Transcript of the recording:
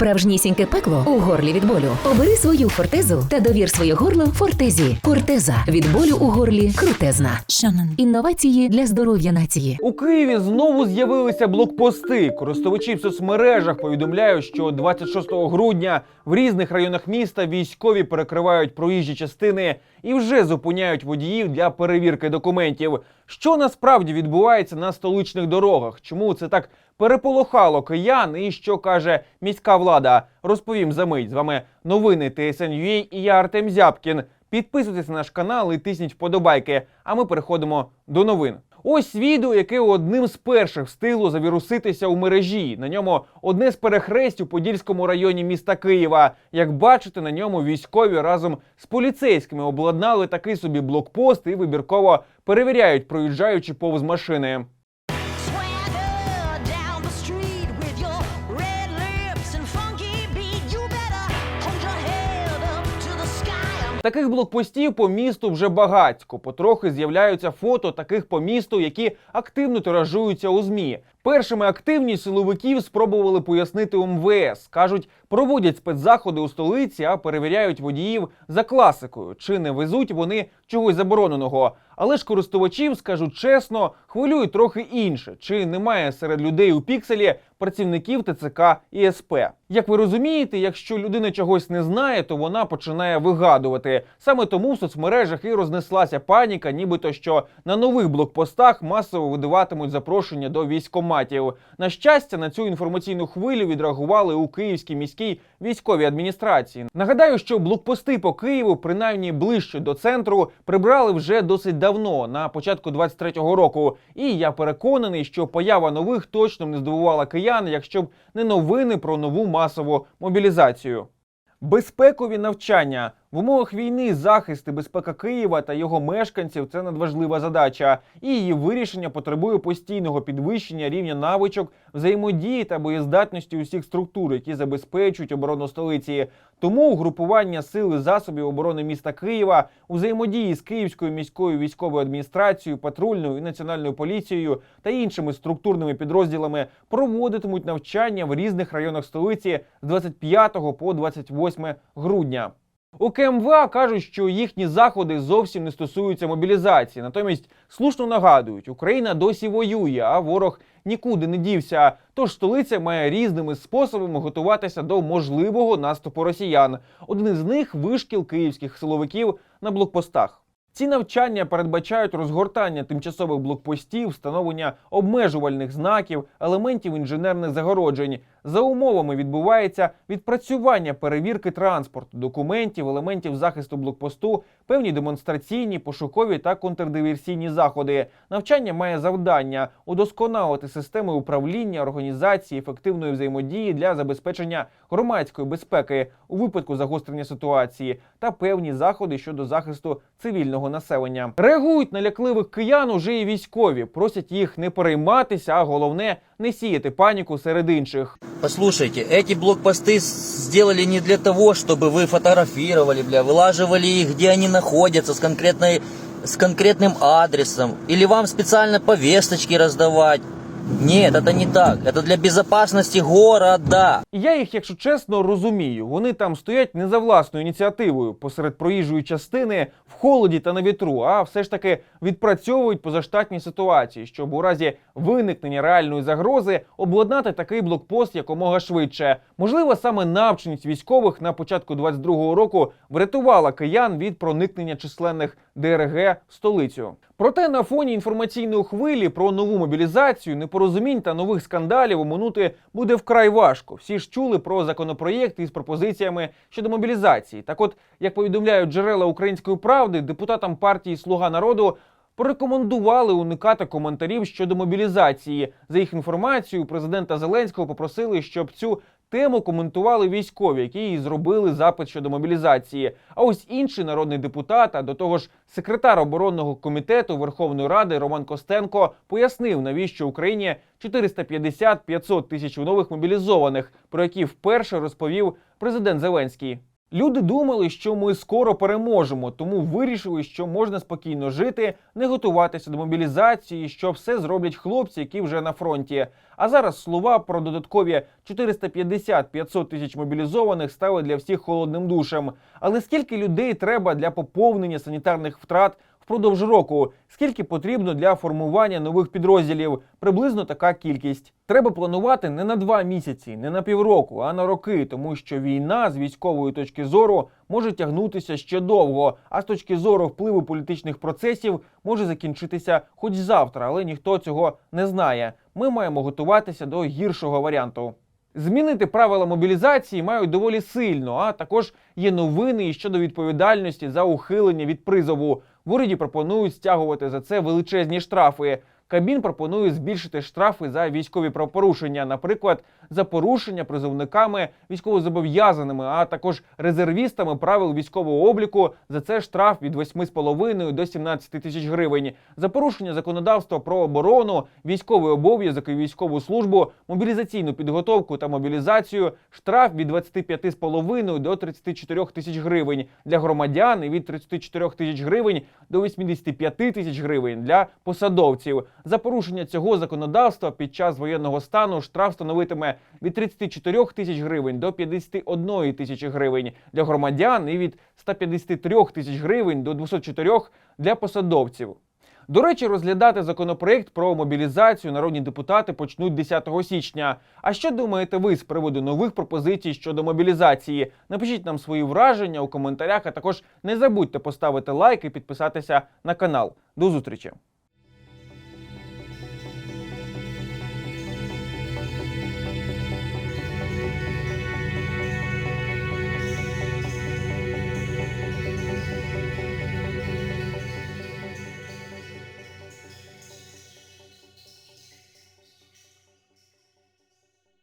Справжнісіньке пекло у горлі від болю. Обери свою фортезу та довір своє горло фортезі. Фортеза від болю у горлі крутезна. Шанан. Інновації для здоров'я нації. У Києві знову з'явилися блокпости. Користувачі в соцмережах повідомляють, що 26 грудня в різних районах міста військові перекривають проїжджі частини і вже зупиняють водіїв для перевірки документів. Що насправді відбувається на столичних дорогах? Чому це так переполохало киян? І що каже міська влада? Розповім за мить. З вами новини ТСН.UA і я Артем Зябкін. Підписуйтесь на наш канал і тисніть вподобайки. А ми переходимо до новин. Ось відео, яке одним з перших встигло завіруситися у мережі. На ньому одне з перехресть у Подільському районі міста Києва. Як бачите, на ньому військові разом з поліцейськими обладнали такий собі блокпост і вибірково перевіряють, проїжджаючи повз машини. Таких блокпостів по місту вже багатько. Потрохи з'являються фото таких по місту, які активно тиражуються у змі. Першими активність силовиків спробували пояснити МВС. кажуть, проводять спецзаходи у столиці, а перевіряють водіїв за класикою, чи не везуть вони чогось забороненого. Але ж користувачів, скажу чесно, хвилюють трохи інше: чи немає серед людей у пікселі працівників ТЦК і СП. Як ви розумієте, якщо людина чогось не знає, то вона починає вигадувати. Саме тому в соцмережах і рознеслася паніка, нібито що на нових блокпостах масово видаватимуть запрошення до військоматів. На щастя, на цю інформаційну хвилю відреагували у Київській міській військовій адміністрації. Нагадаю, що блокпости по Києву, принаймні ближче до центру, прибрали вже досить давно, на початку 23-го року. І я переконаний, що поява нових точно не здивувала киян, якщо б не новини про нову масову мобілізацію. Безпекові навчання в умовах війни захист і безпека Києва та його мешканців це надважлива задача, і її вирішення потребує постійного підвищення рівня навичок, взаємодії та боєздатності усіх структур, які забезпечують оборону столиці. Тому угрупування сил і засобів оборони міста Києва у взаємодії з Київською міською військовою адміністрацією, патрульною і національною поліцією та іншими структурними підрозділами проводитимуть навчання в різних районах столиці з 25 по 28 грудня. У КМВА кажуть, що їхні заходи зовсім не стосуються мобілізації. Натомість слушно нагадують, Україна досі воює, а ворог нікуди не дівся. Тож столиця має різними способами готуватися до можливого наступу росіян. Один із них вишкіл київських силовиків на блокпостах. Ці навчання передбачають розгортання тимчасових блокпостів, встановлення обмежувальних знаків, елементів інженерних загороджень. За умовами відбувається відпрацювання перевірки транспорту, документів, елементів захисту блокпосту, певні демонстраційні, пошукові та контрдиверсійні заходи. Навчання має завдання удосконалити системи управління, організації, ефективної взаємодії для забезпечення громадської безпеки у випадку загострення ситуації та певні заходи щодо захисту цивільного населення. Реагують на лякливих киян уже і військові, просять їх не перейматися, а головне не сіяти паніку серед інших. Послушайте, эти блокпосты с- сделали не для того, чтобы вы фотографировали, бля, вылаживали их, где они находятся, с конкретной, с конкретным адресом, или вам специально повесточки раздавать. Нет, это не так. Это для безопасности города. Я їх, якщо чесно, розумію. Вони там стоять не за власною ініціативою посеред проїжджої частини в холоді та на вітру, а все ж таки відпрацьовують позаштатні ситуації, щоб у разі виникнення реальної загрози обладнати такий блокпост якомога швидше. Можливо, саме навченість військових на початку 22-го року врятувала киян від проникнення численних ДРГ в столицю. Проте на фоні інформаційної хвилі про нову мобілізацію, непорозумінь та нових скандалів оминути буде вкрай важко. Всі ж чули про законопроєкт із пропозиціями щодо мобілізації. Так, от, як повідомляють джерела української правди, депутатам партії Слуга народу. Порекомендували уникати коментарів щодо мобілізації. За їх інформацією, президента Зеленського попросили, щоб цю тему коментували військові, які і зробили запит щодо мобілізації. А ось інший народний депутат, а до того ж секретар оборонного комітету Верховної Ради Роман Костенко пояснив, навіщо Україні 450-500 тисяч нових мобілізованих, про які вперше розповів президент Зеленський. Люди думали, що ми скоро переможемо, тому вирішили, що можна спокійно жити, не готуватися до мобілізації, що все зроблять хлопці, які вже на фронті. А зараз слова про додаткові 450-500 тисяч мобілізованих стали для всіх холодним душем. Але скільки людей треба для поповнення санітарних втрат впродовж року? Скільки потрібно для формування нових підрозділів? Приблизно така кількість. Треба планувати не на два місяці, не на півроку, а на роки, тому що війна з військової точки зору може тягнутися ще довго. А з точки зору впливу політичних процесів може закінчитися хоч завтра, але ніхто цього не знає. Ми маємо готуватися до гіршого варіанту. Змінити правила мобілізації мають доволі сильно, а також є новини щодо відповідальності за ухилення від призову. В уряді пропонують стягувати за це величезні штрафи. Кабмін пропонує збільшити штрафи за військові правопорушення, наприклад, за порушення призовниками військовозобов'язаними, а також резервістами правил військового обліку. За це штраф від 8,5 до 17 тисяч гривень. За порушення законодавства про оборону, військовий обов'язок і військову службу, мобілізаційну підготовку та мобілізацію штраф від 25,5 до 34 тисяч гривень для громадян і від 34 тисяч гривень до 85 тисяч гривень для посадовців. За порушення цього законодавства під час воєнного стану штраф становитиме від 34 тисяч гривень до 51 тисячі гривень для громадян і від 153 тисяч гривень до 204 для посадовців. До речі, розглядати законопроект про мобілізацію народні депутати почнуть 10 січня. А що думаєте ви з приводу нових пропозицій щодо мобілізації? Напишіть нам свої враження у коментарях, а також не забудьте поставити лайк і підписатися на канал. До зустрічі!